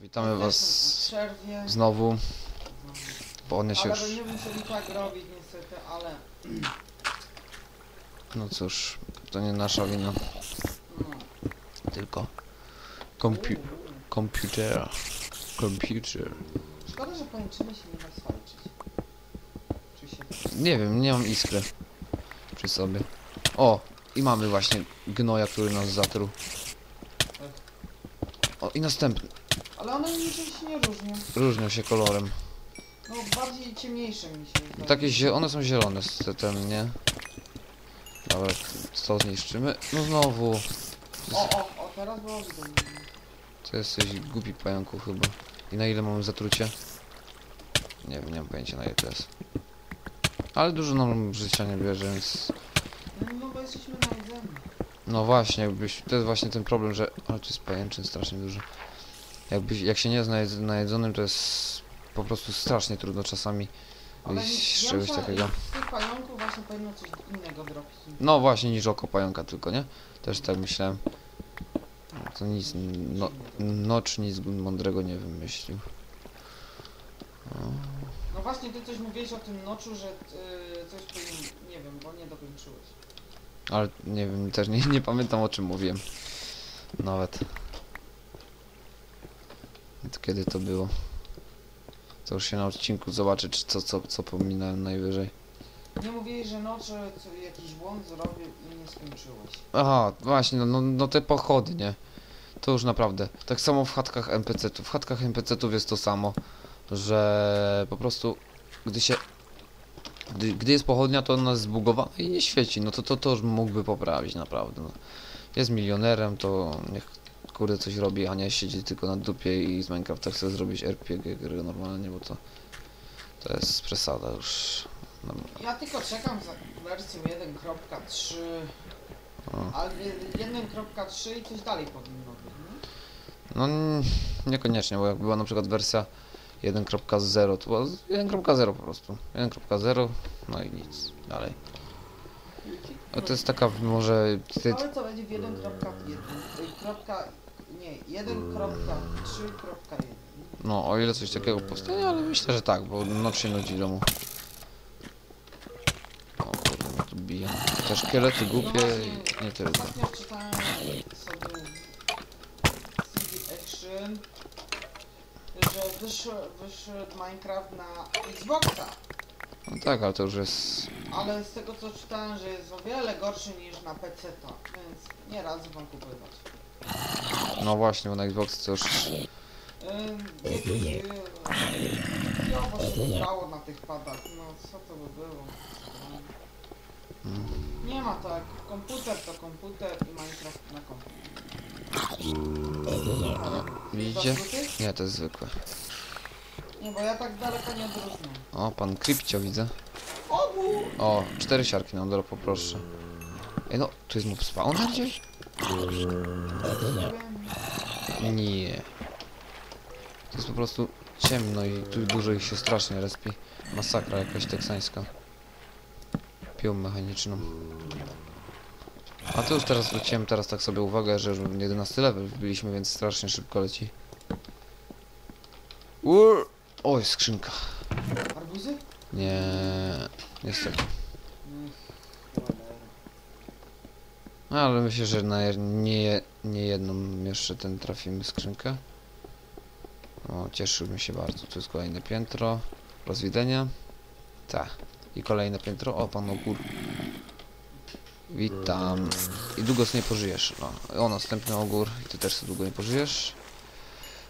witamy was znowu. Bo one się już... tak robić niestety, ale No cóż, to nie nasza wina, tylko kompi Uuu. komputer. Szkoda, że pajęczyny się nie da swalczyć. Nie wiem, nie mam iskry przy sobie. O, i mamy właśnie gnoja, który nas zatruł. O, i następny. Ale one niczym się nie różnią. Różnią się kolorem. No bardziej ciemniejsze mi się wydaje. Takie zie one są zielone, z- te- ten, nie? Dobra, co zniszczymy? No znowu. O, o, o, teraz było. To jesteś głupi pająku chyba. I na ile mamy zatrucie? Nie wiem, nie mam pojęcia na ile to jest. Ale dużo nam życia nie bierze, więc... No, bo jesteśmy na jedzeniu. No właśnie, jakbyś... To jest właśnie ten problem, że... Ale tu jest pajęczyn strasznie dużo. Jakbyś, jak się nie jest najedz- najedzonym, to jest po prostu strasznie trudno czasami wyjść z czegoś takiego. Z tych pająków właśnie powinno coś innego dropić. No właśnie, niż oko pająka tylko, nie? Też tak myślałem. No, To nic... No, nocz nic mądrego nie wymyślił. No właśnie, ty coś mówiłeś o tym noczu, że y, coś powinien... Nie wiem, bo nie dokończyłeś. Ale nie wiem, też nie, nie pamiętam o czym mówiłem. Nawet. Kiedy to było? To już się na odcinku zobaczy, czy co, co, co pominąłem najwyżej. Nie mówiłeś, że nocze co, jakiś błąd zrobił i nie skończyłeś. Aha, właśnie, no, no, no te pochody, nie? To już naprawdę. Tak samo w chatkach NPC-ów. W chatkach NPC-ów jest to samo, że po prostu gdy się... Gdy, gdy jest pochodnia, to ona jest zbugowana i nie świeci. No to to, to już mógłby poprawić, naprawdę. No. Jest milionerem, to niech kurde coś robi, a nie siedzi tylko na dupie i z Minecrafta chce zrobić RPG gry normalnie, bo to... To jest przesada już. No, Ja tylko czekam za wersją 1.3 o. ale 1.3 i coś dalej powinno być, nie? No niekoniecznie, bo jak była na przykład wersja 1.0, to była z- 1.0 po prostu. 1.0, no i nic dalej. A to jest taka może... Ty, Ale co będzie w 1.1? Nie, 1.3.1. no o ile coś takiego powstanie, ale myślę, że tak, bo noc się nudzi domu. O kurde, mnie tu bije. Te szkielety głupie i nie tylko. Ostatnio czytałem sobie CD Action, że wyszł, wyszedł Minecraft na Xboxa. No tak, ale to już jest... Ale z tego co czytałem, że jest o wiele gorszy niż na PC, to, więc nie radzę wam kupować. No właśnie, bo na Xbox to już... Grało na tych padach, no co to by było? Nie ma tak, komputer to komputer i Minecraft na komputer. Widzicie? Nie, to jest zwykłe. Nie, bo ja tak daleko nie odróżniam. O, pan Krypcio widzę. O, cztery siarki nam do poproszę. Ej no, tu jest mob spawner gdzieś? Nie. To jest po prostu ciemno i tu dużo ich się strasznie respi. Masakra jakaś teksańska. Piłą mechaniczną. A to już teraz zwróciłem teraz tak sobie uwagę, że już 11 level wbiliśmy, więc strasznie szybko leci. Uuu! Oj, skrzynka. Arbuzy? Nie, niestety. Mm, cholera. No, ale myślę, że na nie, nie jedną jeszcze ten trafimy skrzynkę. O, cieszyłbym się bardzo. Tu jest kolejne piętro. Rozwidzenia. Tak. I kolejne piętro. O, pan Ogór. Witam. I długo sobie nie pożyjesz. No. O, następny ogór. I ty też sobie długo nie pożyjesz.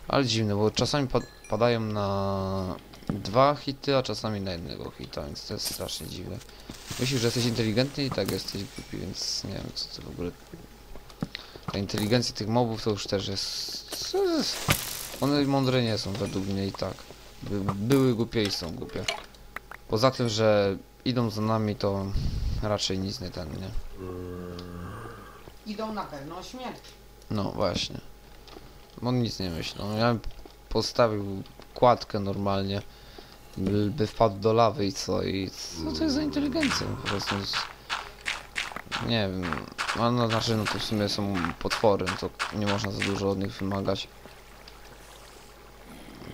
Ale dziwne, bo czasami pad padają na dwa hity, a czasami na jednego hita, więc to jest strasznie dziwne. Myślisz, że jesteś inteligentny i tak jesteś głupi, więc nie wiem co to w ogóle... Ta inteligencja tych mobów to już też jest... One mądre nie są według mnie i tak. By, były głupie i są głupie. Poza tym, że idą za nami to raczej nic nie ten, nie? Idą na pewno śmierć. No właśnie. On nic nie myślał. Ja bym postawił kładkę normalnie, by, wpadł do lawy i co? I co to jest za inteligencja? Po prostu jest... Nie wiem. No, no znaczy, no to w sumie są potwory, no to nie można za dużo od nich wymagać.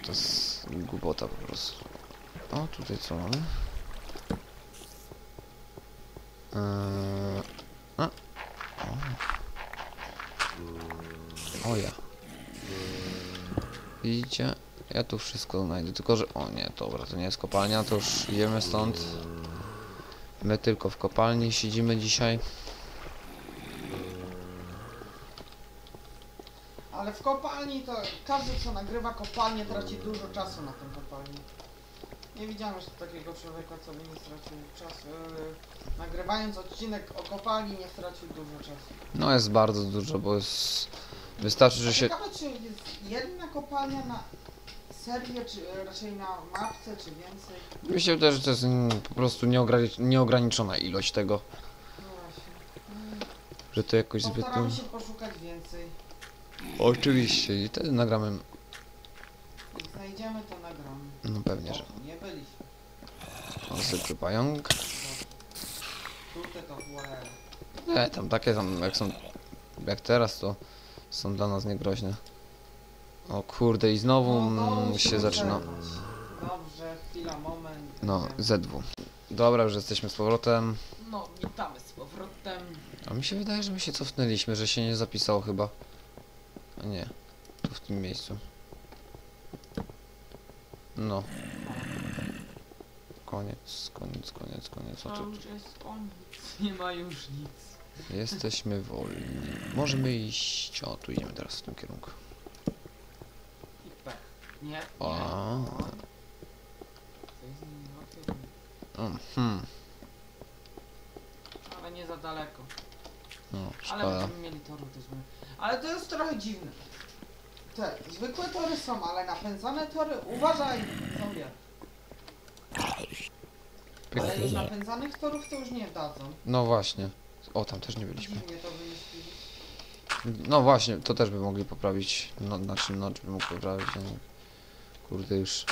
to jest głupota po prostu. O, tutaj co mamy? Eee, a, o. o ja. Widzicie? Ja tu wszystko znajdę, tylko że... O nie, dobra, to nie jest kopalnia, to już idziemy stąd. My tylko w kopalni siedzimy dzisiaj. Ale w kopalni to każdy co nagrywa kopalnię traci dużo czasu na tym kopalni. Nie widziałem jeszcze takiego człowieka, co by nie stracił czasu. Yy, nagrywając odcinek o kopalni nie stracił dużo czasu. No jest bardzo dużo, bo jest... Wystarczy, że się... Ciekawe czy jest jedna kopalnia na serię, czy e, raczej na mapce, czy więcej. Mi się wydaje, że to jest mm, po prostu nieograni- nieograniczona ilość tego, No właśnie. Mm, że to jakoś zbytnio... Postaramy się poszukać więcej. Oczywiście, i wtedy nagramy... Jak znajdziemy to nagramy. No pewnie, że... O, nie byliśmy. O, zwykły pająk. Tutaj to cholera. Nie, tam takie tam, jak są... Jak teraz, to są dla nas niegroźne. O kurde, i znowu No, mm, się zaczyna. Dobrze, chwila, moment. No, ZW. Dobra, już jesteśmy z powrotem. No, witamy z powrotem. A mi się wydaje, że my się cofnęliśmy, że się nie zapisało chyba. A nie, tu w tym miejscu. No. Koniec, koniec, koniec, koniec. O, tu, już jest koniec. Nie ma już nic. Jesteśmy wolni. Możemy iść. O, tu idziemy teraz w tym kierunku. Nie. O. Mhm. Ale nie za daleko. No, Ale szkoda. będziemy mieli toru też. Ale to jest trochę dziwne. Te zwykłe tory są, ale napędzane tory, uważaj sobie. Ale już napędzanych torów to już nie dadzą. No właśnie. O, tam też nie byliśmy. Dziwnie to wymyślili. No właśnie, to też by mogli poprawić. No, znaczy, Notch by mógł poprawić. No. Kurde, już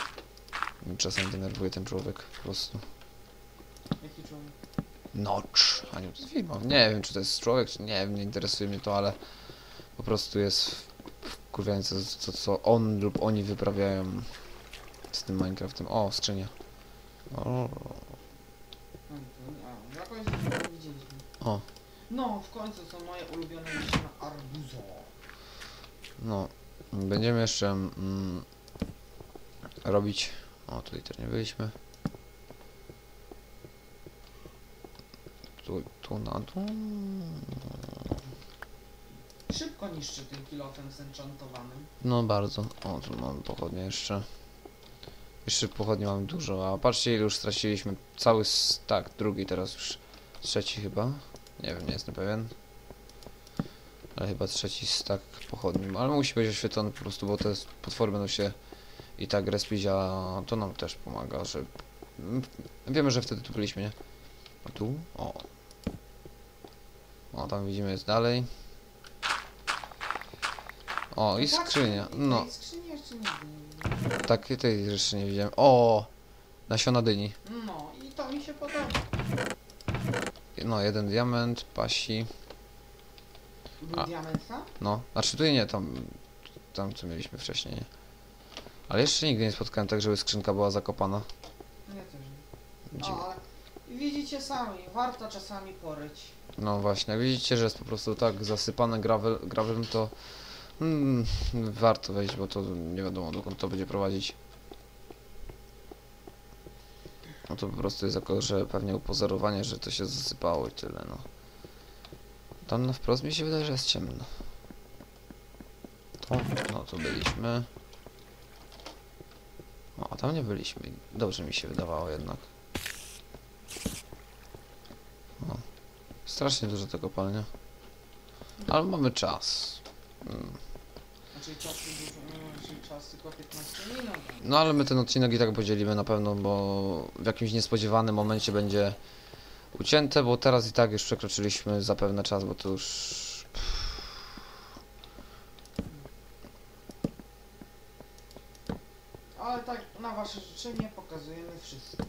czasem denerwuje ten człowiek po prostu. Jaki człowiek? Notch, a nie to firma. Nie wiem, czy to jest człowiek, czy nie wiem, nie interesuje mnie to, ale po prostu jest wkurwiające to, co on lub oni wyprawiają z tym Minecraftem. O, skrzynia. O, widzieliśmy. o, No, w końcu są moje ulubione nasiona arbuzo. no. Będziemy jeszcze mm, robić... O, tutaj też nie byliśmy. Tu, tu na dół. Szybko niszczy tym kilofem zenchantowanym. No bardzo. O, tu mamy pochodnie jeszcze. Jeszcze pochodnie mamy dużo, a patrzcie ile już straciliśmy. Cały tak, drugi teraz już. Trzeci chyba. Nie wiem, nie jestem pewien. Ale chyba trzeci stack pochodni. Ale musi być oświetlony po prostu, bo te potwory będą się i tak respić, a to nam też pomaga, że... Wiemy, że wtedy tu byliśmy, nie? A tu? O. O, tam widzimy jest dalej. O, i No tak, skrzynia. No, tej skrzyni jeszcze nie widziałem. takiej tej jeszcze nie widziałem. O! Nasiona dyni. No i to mi się podoba. No, jeden diament, pasi. A. diamentka? No, znaczy tutaj nie, tam, tam co mieliśmy wcześniej. Nie? Ale jeszcze nigdy nie spotkałem tak, żeby skrzynka była zakopana. Ja też nie. Dziwne. O, ale widzicie sami, warto czasami poryć. No właśnie, jak widzicie, że jest po prostu tak zasypane gravel, gravelem, to mm, warto wejść, bo to nie wiadomo dokąd to będzie prowadzić. No to po prostu jest jako, że pewnie upozorowanie, że to się zasypało i tyle, no. Tam na wprost mi się wydaje, że jest ciemno. To, no to byliśmy. O, a tam nie byliśmy. Dobrze mi się wydawało jednak. O. Strasznie dużo tego palnia. Ale mamy czas. Mm. Znaczy dużo, no, czas tylko 15 minut. No ale my ten odcinek i tak podzielimy na pewno, bo w jakimś niespodziewanym momencie będzie ucięte, bo teraz i tak już przekroczyliśmy zapewne czas, bo to już... Ale tak na wasze życzenie pokazujemy wszystko.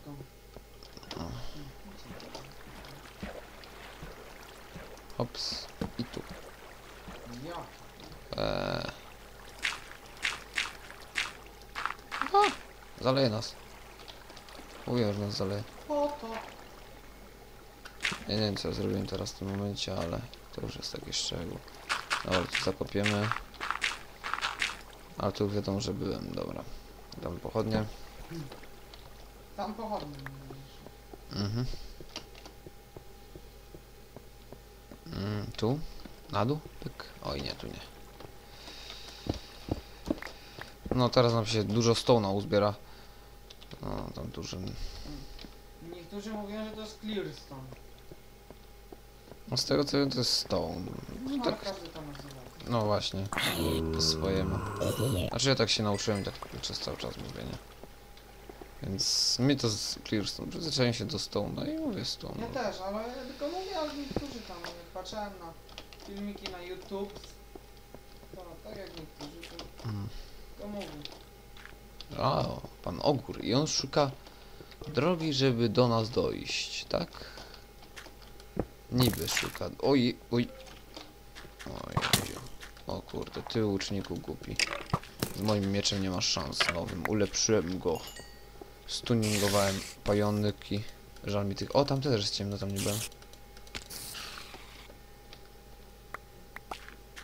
Hops. I tu. Ja. Eee. Zaleje nas. Mówię, że nas zaleje. Po to. Nie wiem co ja zrobiłem teraz w tym momencie, ale to już jest taki szczegół. Dobra, tu zakopiemy. Ale tu wiadomo, że byłem, dobra. Dam pochodnie. Tam pochodnie. Mhm. Mm, tu? Na dół? Pyk. Oj nie, tu nie. No teraz nam się dużo stołna uzbiera. No, tam duży... Niektórzy mówią, że to jest clearstone. No z tego co wiem to jest stone. No tak, to nazywa. No właśnie. Po swojemu. Znaczy ja tak się nauczyłem, tak przez cały czas mówię, nie? Więc mi to z Clearstone, przyzwyczaiłem się do Stone'a i mówię Stone. Ja też, ale ja tylko mówię, ale niektórzy tam, jak patrzyłem na filmiki na YouTube, to tak jak niektórzy, to, Mm. to mówią. A, pan Ogór i on szuka drogi, żeby do nas dojść, tak? Niby szuka. Oj, oj. Oj, oj. O kurde, ty łuczniku głupi. Z moim mieczem nie masz szans nowym. Ulepszyłem go. Stuningowałem pająki. Żal mi tych... O, tam też jest ciemno, tam nie byłem.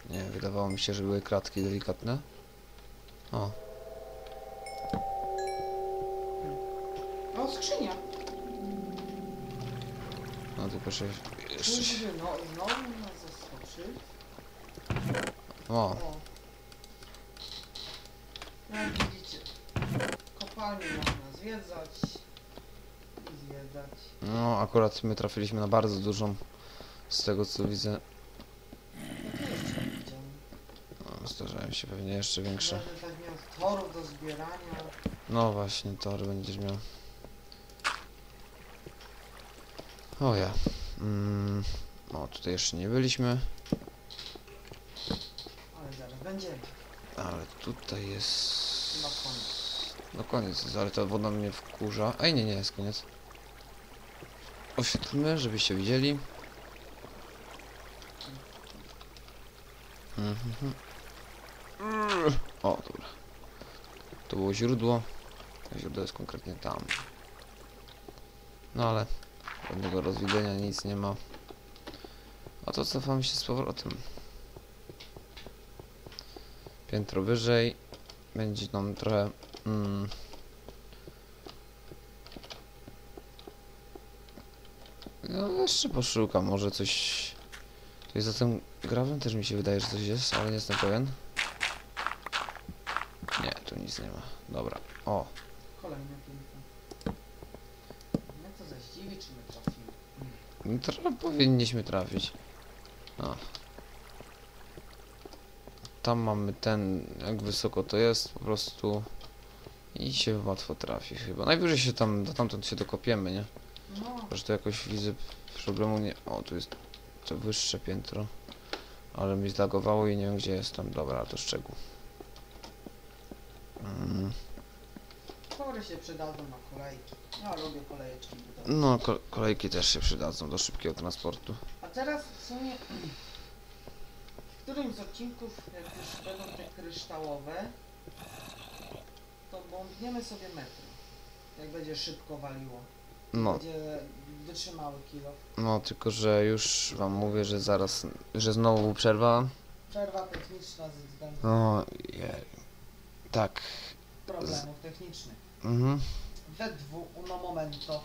Nie, wydawało mi się, że były kratki delikatne. O, No skrzynia. no tylko się... Jeszcze no, znowu nas zaskoczy? O, O. Jak widzicie, kopalnię można zwiedzać i zwiedzać. no akurat my trafiliśmy na bardzo dużą, z tego co widzę, To jeszcze nie widziałem. no, zdarzają się pewnie jeszcze większe. Będę tak miał torów do zbierania. No właśnie, tory będziesz miał. O ja. Mm, o, tutaj jeszcze nie byliśmy, będziemy. ale tutaj jest... Chyba koniec. No koniec jest, ale ta woda mnie wkurza. Ej, nie, nie, jest koniec. Oświetlmy, żebyście widzieli. Mhm. O, dobra. To było źródło. Źródło jest konkretnie tam. No ale żadnego rozwidzenia, nic nie ma. A to cofamy się z powrotem. Piętro wyżej. Będzie nam trochę... Mm, no jeszcze poszukam, może coś... Tutaj za tym grawem też mi się wydaje, że coś jest, ale nie jestem pewien. Nie, tu nic nie ma. Dobra. O, Kolejne piętro. Mnie to zaś dziwi, czy my trafimy. no trochę powinniśmy trafić. O. Tam mamy ten, jak wysoko to jest, po prostu i się łatwo trafi chyba. Najwyżej się tam, do tamtąd się dokopiemy, nie? No, Że to jakoś widzę problemu nie... O, tu jest to wyższe piętro. Ale mi zlagowało i nie wiem gdzie jestem. Dobra, to szczegół. Mm, tory się przydadzą na kolejki. Ja lubię kolejeczki no, ko kolejki też się przydadzą do szybkiego transportu. A teraz w sumie którymś z odcinków, jak już będą te kryształowe, to bądniemy sobie metry. Jak będzie szybko waliło. No, Będzie wytrzymały kilo. no, tylko że już wam mówię, że zaraz, że znowu przerwa. Przerwa techniczna ze względu No, jej. Tak. problemów technicznych. Mhm. We dwu, uno momento.